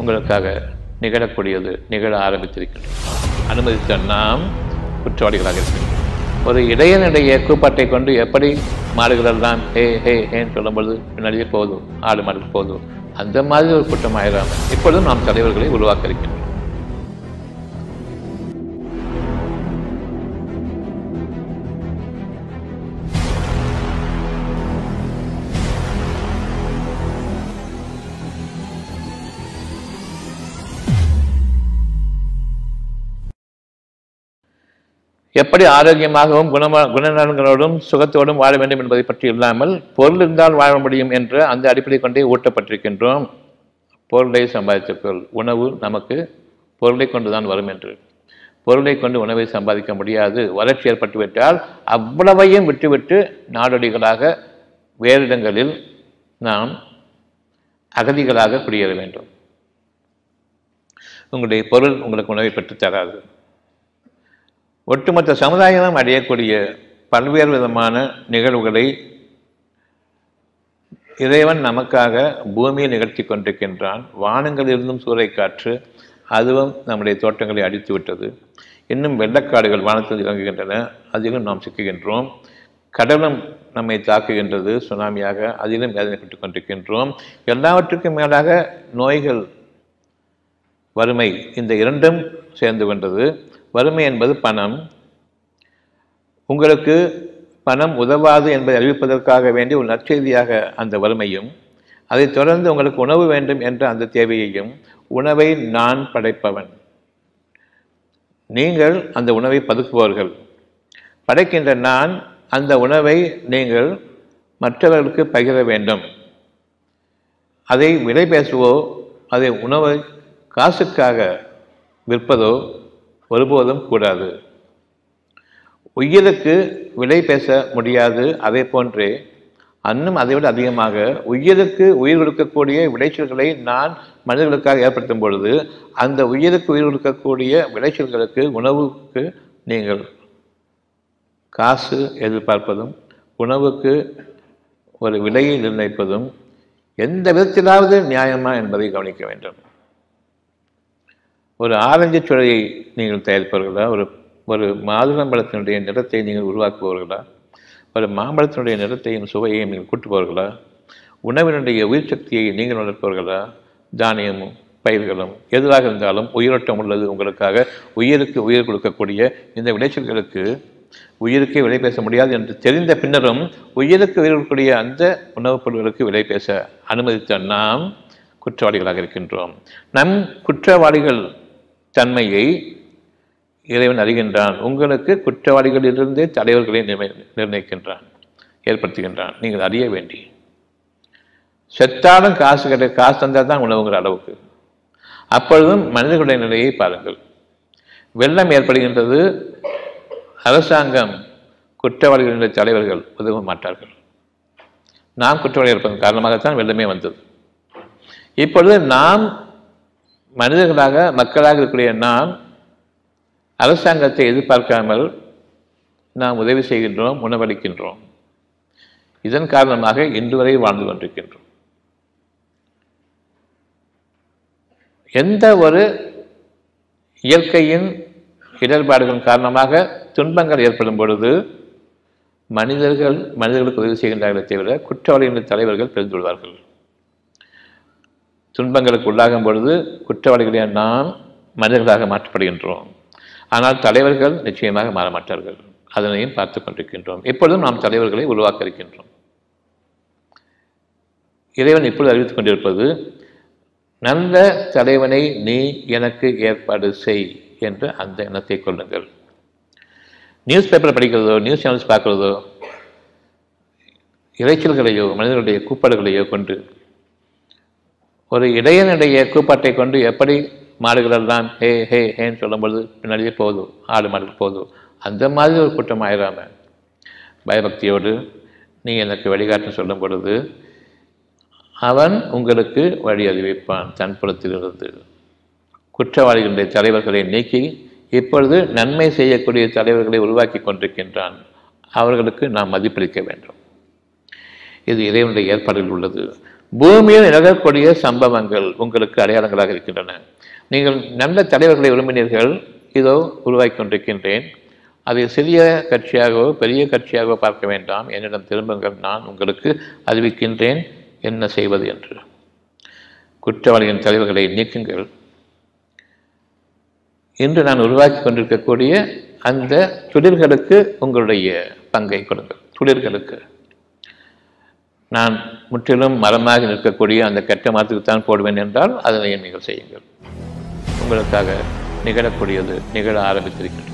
உங்களுக்காக நிகழக்கூடியது நிகழ ஆரம்பித்திருக்கின்றோம் அனுமதித்த நாம் குற்றவாளிகளாக இருக்கின்றோம். ஒரு இடையனுடைய கூப்பாட்டை கொண்டு எப்படி மாடுகளெல்லாம் ஹே ஹே ஹேன்னு சொல்லும்பொழுது பின்னாடியே போதும் ஆடு மாடு போதும். அந்த மாதிரி ஒரு கூட்டம் ஆயிடாமல் இப்பொழுதும் நாம் தலைவர்களை உருவாக்க இருக்கின்றோம். எப்படி ஆரோக்கியமாகவும் குணமா குணநலன்களோடும் சுகத்தோடும் வாழ வேண்டும் என்பதை பற்றி இல்லாமல் பொருள் இருந்தால் வாழ முடியும் என்ற அந்த அடிப்படை கொண்டே ஊட்டப்பட்டிருக்கின்றோம். பொருளை சம்பாதித்தவர்கள் உணவு நமக்கு பொருளை கொண்டுதான் வரும் என்று. பொருளை கொண்டு உணவை சம்பாதிக்க முடியாது. வறட்சி ஏற்பட்டுவிட்டால் அவ்வளவையும் விட்டுவிட்டு நாடொடிகளாக வேறு இடங்களில் நாம் அகதிகளாக குடியேற வேண்டும். உங்களுடைய பொருள் உங்களுக்கு உணவை பெற்று தராது. ஒட்டுமொத்த சமுதாயம் அடையக்கூடிய பல்வேறு விதமான நிகழ்வுகளை இறைவன் நமக்காக பூமியை நிகழ்த்தி கொண்டிருக்கின்றான். வானங்களிலிருந்தும் சூறை காற்று அதுவும் நம்முடைய தோட்டங்களை அடித்து விட்டது. இன்னும் வெள்ளக்காடுகள் வானத்தில் இறங்குகின்றன. அதிலும் நாம் சிக்குகின்றோம். கடலும் நம்மை தாக்குகின்றது சுனாமியாக. அதிலும் வேதனைப்பட்டுக் கொண்டிருக்கின்றோம். எல்லாவற்றுக்கும் மேலாக நோய்கள் வறுமை இந்த இரண்டும் சேர்ந்து கொண்டது. வறுமை என்பது பணம். உங்களுக்கு பணம் உதவாது என்பதை அறிவிப்பதற்காக வேண்டிய ஒரு நற்செய்தியாக அந்த வறுமையும் அதைத் தொடர்ந்து உங்களுக்கு உணவு வேண்டும் என்ற அந்த தேவையையும் உணவை நான் படைப்பவன். நீங்கள் அந்த உணவை பதுக்குபவர்கள். படைக்கின்ற நான் அந்த உணவை நீங்கள் மற்றவர்களுக்கு பகிர வேண்டும். அதை விலை பேசுவோ அதை உணவை காசுக்காக விற்பதோ ஒருபோதும் கூடாது. உயிருக்கு விலை பேச முடியாது அதே போன்றே அன்னும் அதைவிட அதிகமாக உயிருக்கு உயிர் கொடுக்கக்கூடிய விளைச்சல்களை நான் மனிதர்களுக்காக ஏற்படுத்தும் பொழுது அந்த உயிருக்கு உயிர் கொடுக்கக்கூடிய விளைச்சல்களுக்கு உணவுக்கு நீங்கள் காசு எதிர்பார்ப்பதும் உணவுக்கு ஒரு விலையை நிர்ணயிப்பதும் எந்த விதத்திலாவது நியாயமா என்பதை கவனிக்க வேண்டும். ஒரு ஆரஞ்சு சுளையை நீங்கள் தயாரிப்பவர்களா? ஒரு ஒரு மாதுளம்பழத்தினுடைய நிறத்தை நீங்கள் உருவாக்குபவர்களா? ஒரு மாம்பழத்தினுடைய நிறத்தையும் சுவையையும் நீங்கள் கூட்டுபவர்களா? உணவினுடைய உயிர் சக்தியை நீங்கள் வளர்ப்பவர்களா? தானியமும் பயிர்களும் எதுவாக இருந்தாலும் உயிரோட்டம் உள்ளது உங்களுக்காக. உயிருக்கு உயிர் கொடுக்கக்கூடிய இந்த விளைச்சல்களுக்கு உயிருக்கே விலை பேச முடியாது என்று தெரிந்த பின்னரும் உயிருக்கு உயிர் கொடுக்கக்கூடிய அந்த உணவுப் பொருட்களுக்கு விலை பேச அனுமதித்த நாம் குற்றவாளிகளாக இருக்கின்றோம். நம் குற்றவாளிகள் தன்மையை இறைவன் அறிகின்றான். உங்களுக்கு குற்றவாளிகளிலிருந்தே தலைவர்களை நிர்ணயிக்கின்றான் ஏற்படுத்துகின்றான். நீங்கள் அறிய வேண்டி. செத்தாலும் காசு கிடை காசு தந்தால் தான் உணவுங்கிற அளவுக்கு. அப்பொழுதும் மனிதர்களுடைய நிலையை பாருங்கள். வெள்ளம் ஏற்படுகின்றது. அரசாங்கம் குற்றவாளிகளுடைய தலைவர்கள் உதவ மாட்டார்கள். நாம் குற்றவாளி இருப்பதன் காரணமாகத்தான் வெள்ளமே வந்தது. இப்பொழுது நாம் மனிதர்களாக மக்களாக இருக்கக்கூடிய நாம் அரசாங்கத்தை எதிர்பார்க்காமல் நாம் உதவி செய்கின்றோம் உணவளிக்கின்றோம் இதன் காரணமாக இன்று வரை வாழ்ந்து கொண்டிருக்கின்றோம். எந்த ஒரு இயற்கையின் இடர்பாடுகள் காரணமாக துன்பங்கள் ஏற்படும் பொழுது மனிதர்கள் மனிதர்களுக்கு உதவி செய்கின்றார்களே தவிர குற்றவாளிகளின் தலைவர்கள் பெருந்துள்ளார்கள் துன்பங்களுக்கு உள்ளாகும் பொழுது குற்றவாளிகளை நாம் மனிதர்களாக மாற்றப்படுகின்றோம். ஆனால் தலைவர்கள் நிச்சயமாக மாற மாட்டார்கள் அதனையும் பார்த்து கொண்டிருக்கின்றோம். எப்பொழுதும் நாம் தலைவர்களை உருவாக்க இருக்கின்றோம். இறைவன் இப்பொழுது அறிவித்துக் கொண்டிருப்பது நல்ல தலைவனை நீ எனக்கு ஏற்பாடு செய் என்ற அந்த எண்ணத்தை கொள்ளுங்கள். நியூஸ் பேப்பர் படிக்கிறதோ நியூஸ் சேனல்ஸ் பார்க்குறதோ இறைச்சல்களையோ மனிதர்களுடைய கூப்பாடுகளையோ கொண்டு ஒரு இடையனுடைய கூப்பாட்டை கொண்டு எப்படி மாடுகள் தான் ஹே ஹே ஹேன்னு சொல்லும்பொழுது பின்னாடியே போதும் ஆடு மாடுகள் போதும் அந்த மாதிரி ஒரு கூட்டம் ஆயிராம பயபக்தியோடு நீ எனக்கு வழிகாட்டு சொல்லும் பொழுது அவன் உங்களுக்கு வழி அறிவிப்பான் தன் புறத்திலிருந்து. குற்றவாளிகளுடைய தலைவர்களை நீக்கி இப்பொழுது நன்மை செய்யக்கூடிய தலைவர்களை உருவாக்கி கொண்டிருக்கின்றான். அவர்களுக்கு நாம் மதிப்பளிக்க வேண்டும். இது இறைவனுடைய ஏற்பாடுகள் உள்ளது. பூமியில் நிகழக்கூடிய சம்பவங்கள் உங்களுக்கு அடையாளங்களாக இருக்கின்றன. நீங்கள் நல்ல தலைவர்களை விரும்பினீர்கள் இதோ உருவாக்கி கொண்டிருக்கின்றேன். அதை சிறிய கட்சியாகவோ பெரிய கட்சியாகவோ பார்க்க வேண்டாம். என்னிடம் திரும்புங்கள் நான் உங்களுக்கு அறிவிக்கின்றேன் என்ன செய்வது என்று. குற்றவாளியின் தலைவர்களை நீக்குங்கள். இன்று நான் உருவாக்கி கொண்டிருக்கக்கூடிய அந்த துளிர்களுக்கு உங்களுடைய பங்கை கொடுங்கள். துளிர்களுக்கு. நான் முற்றிலும் மரமாக நிற்கக்கூடிய அந்த கெட்ட மரத்துக்கு தான் போடுவேன் என்றால் அதனை நீங்கள் செய்யுங்கள். உங்களுக்காக நிகழக்கூடியது நிகழ ஆரம்பித்திருக்கின்றன.